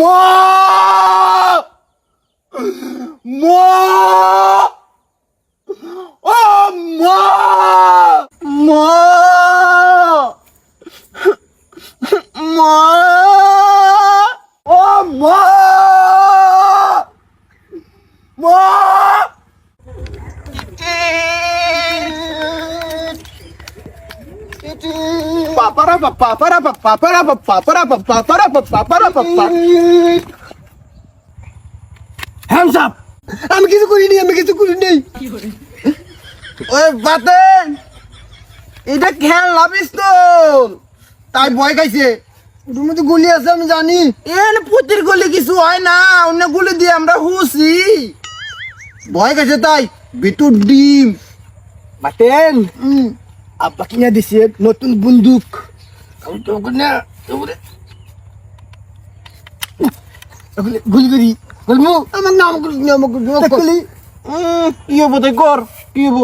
মা মা মা আমি কিছু করিনি আমি কিছু করিনি। ওই বাতেন এটা খেলনা পিস্তল তাই ভয় খাইছে। ওটার মধ্যে গুলি আছে আমি জানি। এন পুতির গুলি কিছু হয় না অন্য গুলি দিয়ে আমরা হুসি। ভয় খাইছে তাই বিটুর ডিম। বাতেন। আব্বা কিনে দিছে নতুন বন্দুক আমি তো ওখানে ওখানে ওখানে গুলি করি বলব আমার নাম করি নাম করি গুলি কি হব তাই কর কি হব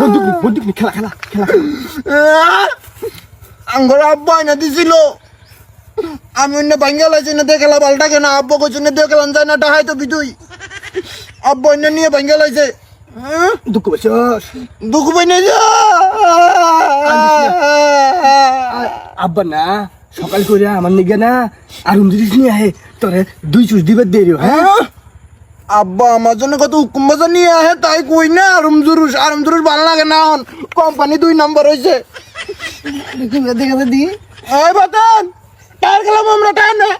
বন্দুক নি, বন্দুক নি, খেলা খেলা খেলা আঙ্গর আব্বা না দিছিল। আমি অন্য ভাঙ্গা লাইছি না দেখলা বালটা কেন? আব্বা কইছে না দেখলাম যায় না ডাহাই তো বিদুই আব্বা অন্য নিয়ে ভাঙ্গা লাইছে দুঃখ পাইছ দুঃখ পাই না যা। আব্বা না সকাল করে আমার নিগে না আর উনত্রিশ নিয়ে আহে তোরে দুই চুষ দিবার দেরি হ্যাঁ হ্যাঁ? আব্বা আমার জন্য কত হুকুম বাজার নিয়ে আহে তাই কই না আরম জুরুস আরম জুরুস ভালো লাগে না কোম্পানি দুই নম্বর হয়েছে এই বাতান টায়ার খেলাম আমরা টায়ার না।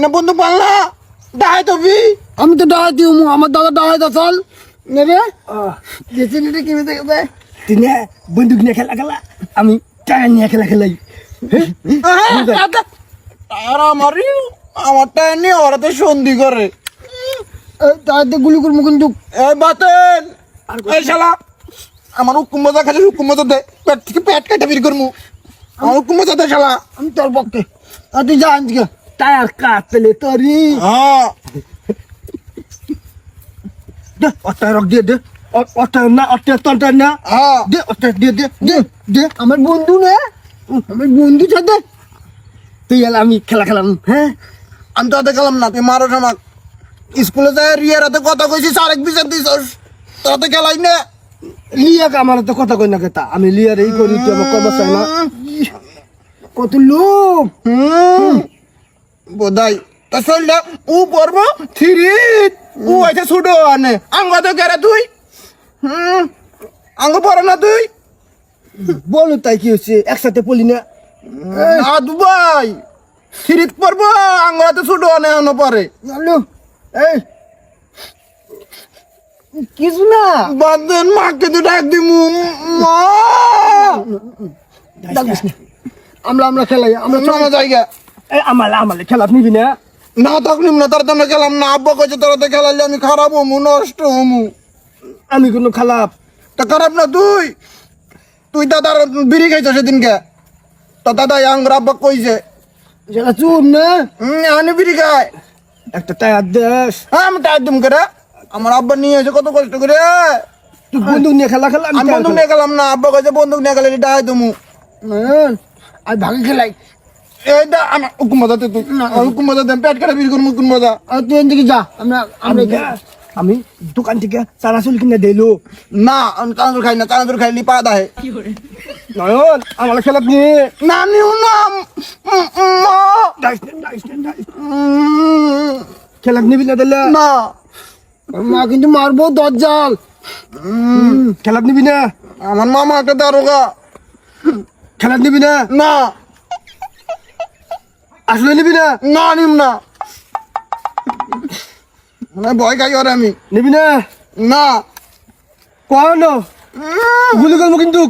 না বন্ধু পাল্লা ডাহাই আমি তো ডাহাই দিও আমার দাদা ডাহাই দা চল। দেখে তিনি বন্দুক নিয়ে খেলা খেলা। আমি টায়ার নিয়ে খেলা খেলাই। আর আমারই আমার টায়ার নিয়ে ওরা তো সন্ধি করে। গুলি করব কিন্তু এই বাতেন। এই শালা। আমার হুকুম মজা খালি হুকুম মজা দে। পেট থেকে পেট কেটে বের করমু। আমার হুকুম মজা দে শালা। আমি তোর পক্ষে। আর তুই যা আজকে টায়ার কাটলে তোরই। হ্যাঁ। দে অটা রক দিয়ে দে। অটা না অটা তন্টা না। হ্যাঁ। দে অটা দিয়ে দে দে দে। আমার বন্ধু না। আমার বন্ধু সাথে তুই এলা আমি খেলা খেলাম। হ্যাঁ? আমি তো দেখালাম না তুই মারো আমাক স্কুলে যায় রিয়ার হাতে কথা কইছিস আরেক বিচার দিছস। তোরা তো খেলাই না। লিয়াকে আমার তো কথা কই না কেতা আমি লিয়ার এই করি তুই আমার কথা চাই না। কত লোক হুম। বোধাই তা চললে ও পড়ব থ্রি ও আছে ছুটো আনে। আঙ্গ তো কেরে তুই। হুম। আঙ্গ পড়ে না তুই। বলো তাই কি হচ্ছে একসাথে পড়লি না? না দুবাই। থ্রিত পড়ব আঙ্গ তো ছুটো আনে আনো পরে এই কিছু না। বাদেন মাকে তো ডাক দিমু। মা! ডাকিস না। আমরা আমরা খেলাই আমরা না জায়গা। এই আমালে আমালে খেলা নিবি না। না তখন না তার জন্য খেলাম না। আব্বা কইছে তোরা তো খেলাইলে আমি খারাপ হমু নষ্ট হমু। আমি কোনো খালাপ তা খারাপ না তুই? তুই দাদার বিড়ি খাইছ সেদিনকে? তা দাদা আঙ্গুর আব্বা কইছে। সেটা চুর না? আমি বিড়ি খাই একটা টায়ার দেশ হ্যাঁ আমি টাইট দিম করে আমার আব্বা নিয়ে এসে কত কষ্ট করে তুই বন্ধু নিয়ে খেলা খেলা আমি বন্দুক নিয়ে গেলাম না আব্বা কইছে বন্দুক নিয়ে গেলে ডাই দিমু। আর ভাগে খেলাই। এই দা আমার হুকুম তুই। পেট কাটা বিড়ি করব হুকুম মজা আর তুই এদিকে যা আমরা আমরা আমি দোকান থেকে চানাচুল কিনে দিলো না আমি চানাচুর খাই না চানাচুর খাইলি পা দাহে। নয়ন আমার খেলা নিয়ে না নিউ না। খেলা নিবি না দিলে না। মা কিন্তু মারবো দরজাল খেলা নিবি না আমার মামা একটা দারোগা খেলা নিবি না না আসলে নিবি না না নিম না মানে ভয় খাই ওরে আমি নিবি না না কন গুলি করব কিন্তু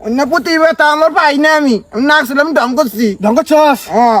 অন্য প্রতিভা তা আমার পাই না আমি আমি নাচছিলাম ঢং করছি চাস হ্যাঁ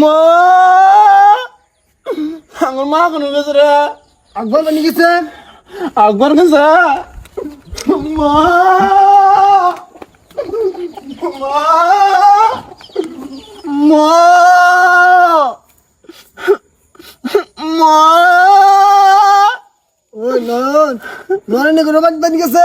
মা আমার মা কোনো গেছে রে আকবর বানি গেছে মা মা মা মা ওই নন নরেনে কোনো বাদ বানি গেছে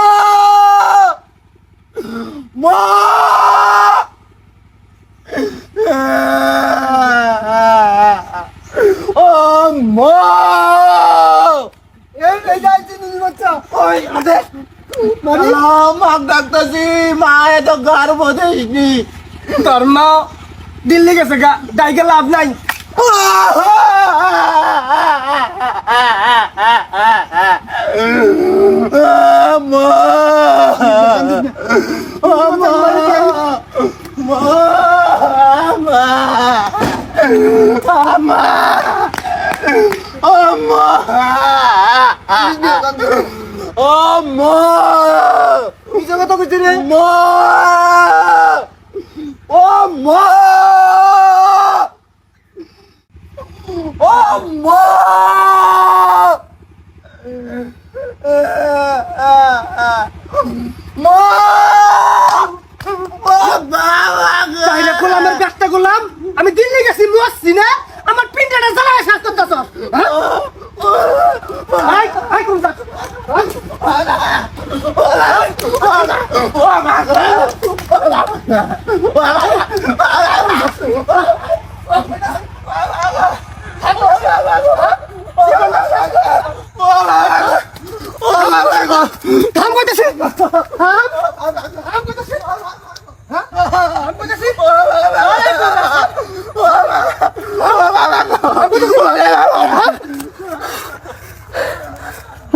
এই এই যাইছে নুনি বাচ্চা ওই আছে মানে মাক ডাক্তারছি মা এত গার বোঝেনি তোর মা। দিল্লি গেছে গা, ডাইকে লাভ নাই। কিসে কথা কইছে রে। তাইলে গোলামের ব্যাগটা গোলাম আমি দিল্লি গেছি মুয়াচ্ছি না আমার পিন্ডাটা জ্বালায় শেষ করতেছ আই আই কোন যা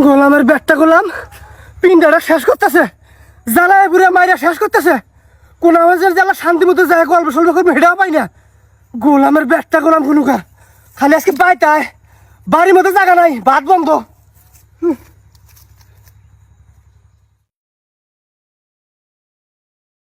গোলামের ব্যাটটা গোলাম পিন্ডাটা শেষ করতেছে। জ্বালায় বুড়ে মাইরা শেষ করতেছে। কোন আমাদের জ্বালা শান্তি মতো যায় গল্প সল্প করবে হেটাও পাই না। গোলামের ব্যাটটা গোলাম কোনুকা খালি আজকে পাইতায় বাড়ির মতো জায়গা নাই ভাত বন্ধ।